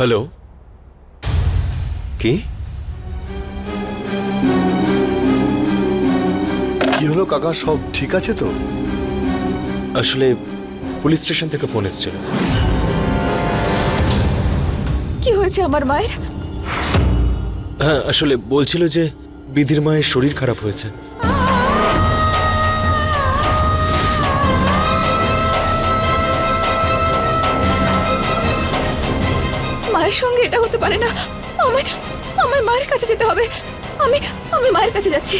Hello. কি? কি হলো কাকা? সব ঠিক আছে তো? আসলে পুলিশ স্টেশন থেকে ফোন এসেছিল। কি হয়েছে আমার মায়ের? হ্যাঁ আসলে বলছিল যে বিধির মায়ের শরীর খারাপ হয়েছে। মায়ের সঙ্গে এটা হতে পারে না। আমায় আমার মায়ের কাছে যেতে হবে। আমি আমি মায়ের কাছে যাচ্ছি।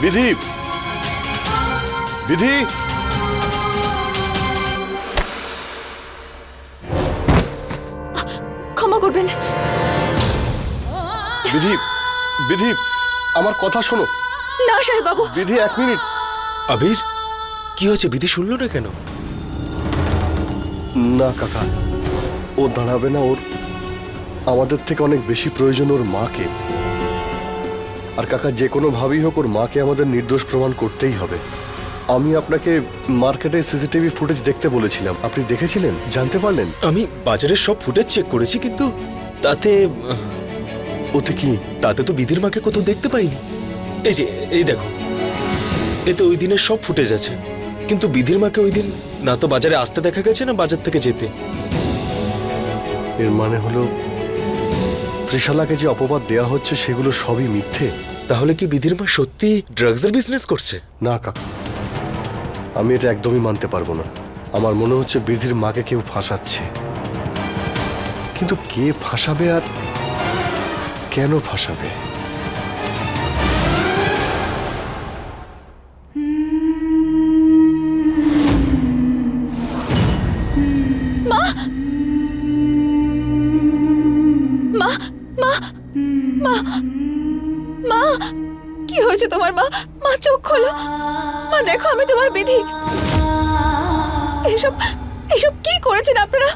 বিধি। বিধি। ক্ষমা করবেন। বিধি বিধি আমার কথা শোনো। না সাহেব বাবু বিধি এক মিনিট। আবির কি হয়েছে? বিধি শুনলো না কেন? না কাকা। ও দাঁড়াবে না ওর আমাদের থেকে অনেক বেশি প্রয়োজন ওর মাকে। আর কাকা যে কোনো ভাবেই হোক ওর মাকে আমাদের নির্দোষ প্রমাণ করতেই হবে। আমি আপনাকে মার্কেটে সিসিটিভি ফুটেজ দেখতে বলেছিলাম। আপনি দেখেছিলেন? জানতে পারলেন? আমি বাজারের সব ফুটেজ চেক করেছি কিন্তু তাতে ওতে কি? তাতে তো বিধির মাকে কোথাও দেখতে পাইনি। এই যে এই দেখো। এতে ওই দিনের সব ফুটেজ আছে। কিন্তু বিধির মাকে ওই দিন না তো বাজারে আসতে দেখা গেছে না বাজার থেকে যেতে। এর মানে হলো ত্রিশালাকে যে অপবাদ দেয়া হচ্ছে সেগুলো সবই মিথ্যে। তাহলে কি বিধির মা সত্যি ড্রাগসের বিজনেস করছে? না কাকু। আমি এটা একদমই মানতে পারব না। আমার মনে হচ্ছে বিধির মাকে কেউ ফাঁসাচ্ছে। কিন্তু কে ফাঁসাবে আর কেন ফাঁসাবে? মা চোখ খোলো। মা দেখো আমি তোমার বিধি। এসব এসব কি করেছেন আপনারা?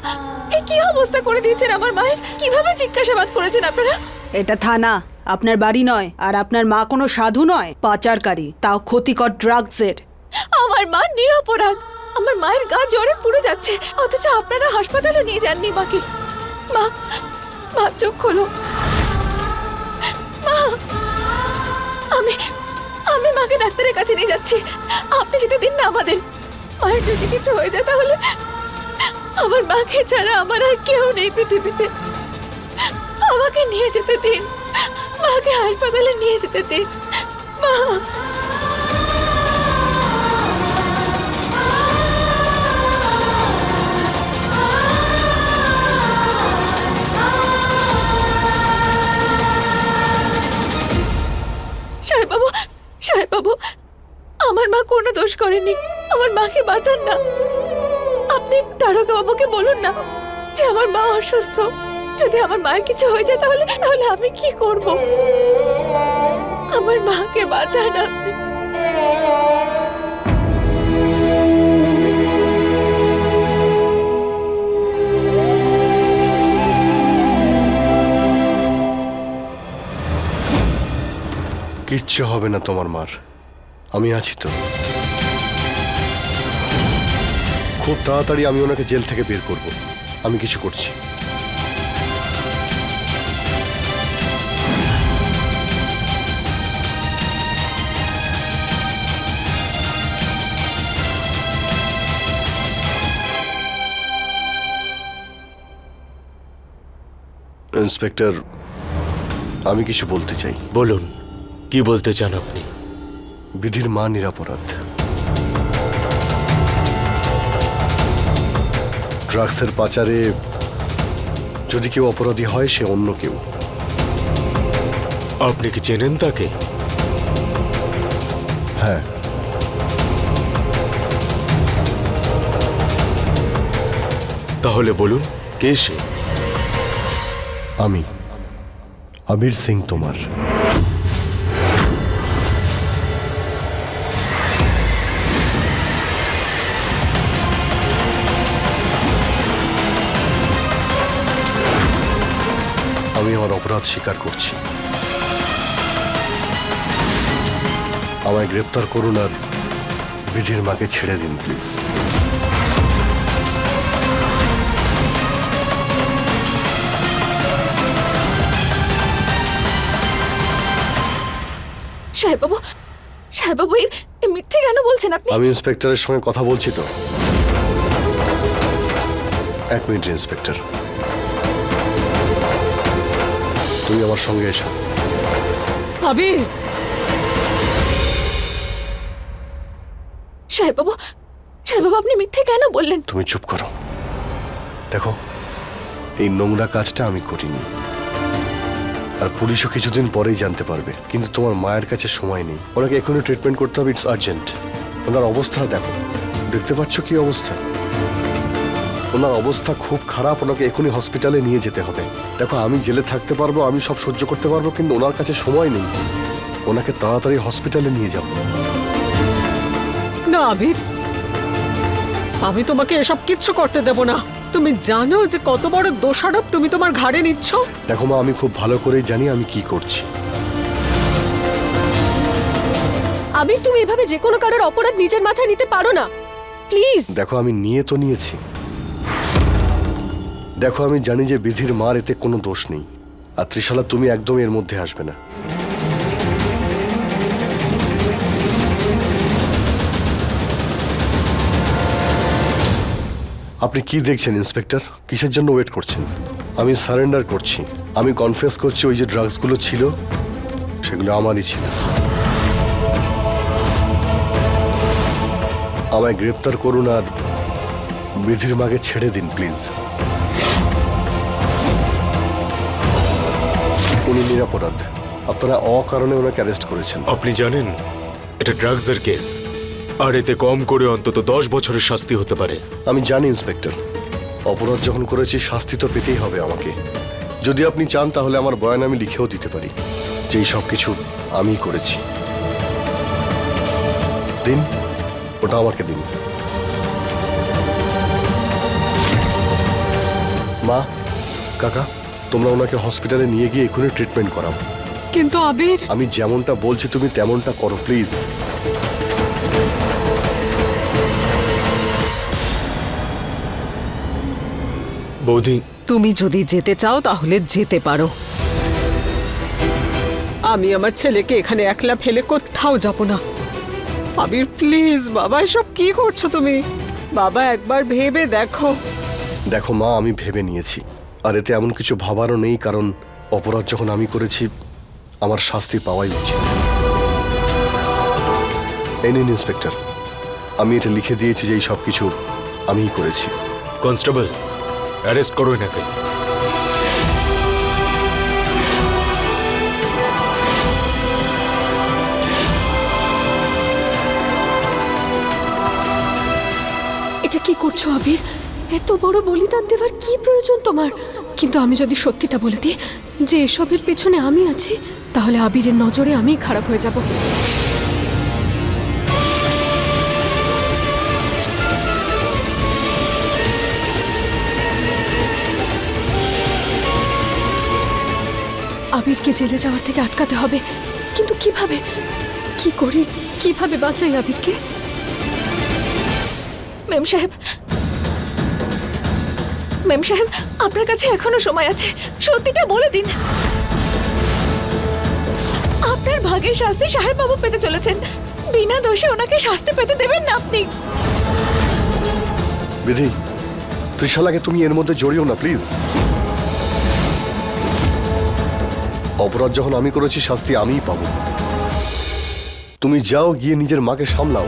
এই কি অবস্থা করে দিয়েছেন আমার মায়ের? কীভাবে জিজ্ঞাসাবাদ করেছেন আপনারা? এটা থানা আপনার বাড়ি নয় আর আপনার মা কোনো সাধু নয় পাচারকারী তাও ক্ষতিকর ড্রাগসের আমার মা নিরপরাধ। আমার মায়ের গা জ্বরে পুড়ে যাচ্ছে অথচ আপনারা হাসপাতালে নিয়ে যাননি মাকে। মা মা চোখ খোলো। মাকে ডাক্তারের কাছে নিয়ে যাচ্ছি। আপনি যদি দিন না আমাদের মায়ের যদি কিছু হয়ে যায় তাহলে আমার মাকে ছাড়া আমার আর কেউ নেই পৃথিবীতে। আমাকে নিয়ে যেতে দিন। মাকে হাসপাতালে নিয়ে যেতে দিন। মা মাকে না। আপনি তারকা বাবুকে বলুন না যে আমার মা অসুস্থ। যদি আমার মায়ের কিছু হয়ে যায় তাহলে তাহলে আমি কি করব? আমার মাকে বাঁচান আপনি। কিচ্ছু হবে না তোমার মার। আমি আছি তো। খুব তাড়াতাড়ি আমি ওনাকে জেল থেকে বের করব। আমি কিছু করছি। ইন্সপেক্টর আমি কিছু বলতে চাই। বলুন কি বলতে চান আপনি? বিধির মা নিরাপরাধ। ড্রাগসের পাচারে যদি কেউ অপরাধী হয় সে অন্য কেউ। আপনি কি চেনেন তাকে? হ্যাঁ। তাহলে বলুন কে সে? আমি। আবির সিং তোমার। আমার অপরাধ স্বীকার করছি। আমায় গ্রেপ্তার করুন আর বিধির মাকে ছেড়ে দিন প্লিজ। সাহেববাবু সাহেববাবু এই মিথ্যে কেন বলছেন আপনি? আমি ইন্সপেক্টরের সঙ্গে কথা বলছি তো। এক মিনিট ইন্সপেক্টর। তুমি আমার সঙ্গে এসো। আবির! সাহেববাবু সাহেববাবু আপনি মিথ্যে কেন বললেন? তুমি চুপ করো। দেখো এই নোংরা কাজটা আমি করিনি। আর পুলিশও কিছুদিন পরেই জানতে পারবে কিন্তু তোমার মায়ের কাছে সময় নেই। ওনাকে এখনই ট্রিটমেন্ট করতে হবে ইটস আর্জেন্ট ওনার অবস্থাটা দেখো। দেখতে পাচ্ছ কি অবস্থা? ওনার অবস্থা খুব খারাপ ওনাকে এখনই হসপিটালে নিয়ে যেতে হবে। দেখো আমি জেলে থাকতে পারব আমি সব সহ্য করতে পারব কিন্তু ওনার কাছে সময় নেই। ওনাকে তাড়াতাড়ি হসপিটালে নিয়ে যাও। না আবির। আমি তোমাকে এসব কিচ্ছু করতে দেব না। তুমি জানো যে কত বড় দোষারোপ তুমি তোমার ঘাড়ে নিচ্ছ? দেখো মা আমি খুব ভালো করেই জানি আমি কি করছি। আবির তুমি এভাবে যে কোনো কারোর অপরাধ নিজের মাথায় নিতে পারো না। প্লিজ। দেখো আমি নিয়ে তো নিয়েছি। দেখো, আমি জানি যে বিধির মার এতে কোনো দোষ নেই। আর ত্রিশালা, তুমি একদম এর মধ্যে আসবে না। আপনি কি দেখছেন, ইন্সপেক্টর? কিসের জন্য ওয়েট করছেন? আমি সারেন্ডার করছি। আমি কনফেস করছি ওই যে ড্রাগসগুলো ছিল, সেগুলো আমারই ছিল। আমায় গ্রেপ্তার করুন আর বিধির মাকে ছেড়ে দিন, প্লিজ। উনি নিরাপরাধ। আপনারা অকারণে ওনাকে অ্যারেস্ট করেছেন। আপনি জানেন এটা ড্রাগসের কেস। আর এতে কম করে অন্তত দশ বছরের শাস্তি হতে পারে। আমি জানি ইন্সপেক্টর। অপরাধ যখন করেছি শাস্তি তো পেতেই হবে আমাকে। যদি আপনি চান তাহলে আমার বয়ান আমি লিখেও দিতে পারি। যে সব কিছু আমি করেছি। দিন ওটা আমাকে দিন। মা। কাকা তোমরা ওনাকে হসপিটালে নিয়ে গিয়ে এখনই ট্রিটমেন্ট করাও। কিন্তু আবির। আমি যেমনটা বলছি তুমি তেমনটা করো প্লিজ বৌদি। তুমি যদি যেতে চাও তাহলে যেতে পারো। আমি আমার ছেলেকে এখানে একলা ফেলে কোথাও যাব না। আবির প্লিজ বাবা এসব কি করছ তুমি? বাবা একবার ভেবে দেখো। দেখো মা আমি ভেবে নিয়েছি। আর এতে এমন কিছু ভাবারও নেই কারণ অপরাধ যখন আমি করেছি আমার শাস্তি পাওয়াই উচিত। এই নিন ইন্সপেক্টর। আমি এটা লিখে দিয়েছি যে এই সব কিছু আমিই করেছি। কনস্টেবল অ্যারেস্ট করো এনাকে। এটা কি করছ আবির? এত বড় বলিদান দেওয়ার কি প্রয়োজন তোমার? কিন্তু আমি যদি সত্যিটা বলে দিই, যে এসবের পেছনে আমি আছি, তাহলে আবিরের নজরে আমিই খারাপ হয়ে যাব। আবিরকে জেলে যাওয়ার থেকে আটকাতে হবে। কিন্তু কীভাবে? কি করি? কীভাবে বাঁচাই আবিরকে? ম্যাম সাহেব মেম সাহেব, আপনার কাছে এখনও সময় আছে। সত্যিটা বলে দিন। আপনার ভাগের শাস্তি সাহেব বাবু পেতে চলেছেন। বিনা দোষে ওনাকে শাস্তি পেতে দেবেন না আপনি। বিধি ত্রিশালাকে তুমি এর মধ্যে জড়িও না, প্লিজ। অপরাধ যখন আমি করেছি, শাস্তি আমিই পাবো। তুমি যাও গিয়ে নিজের মাকে সামলাও।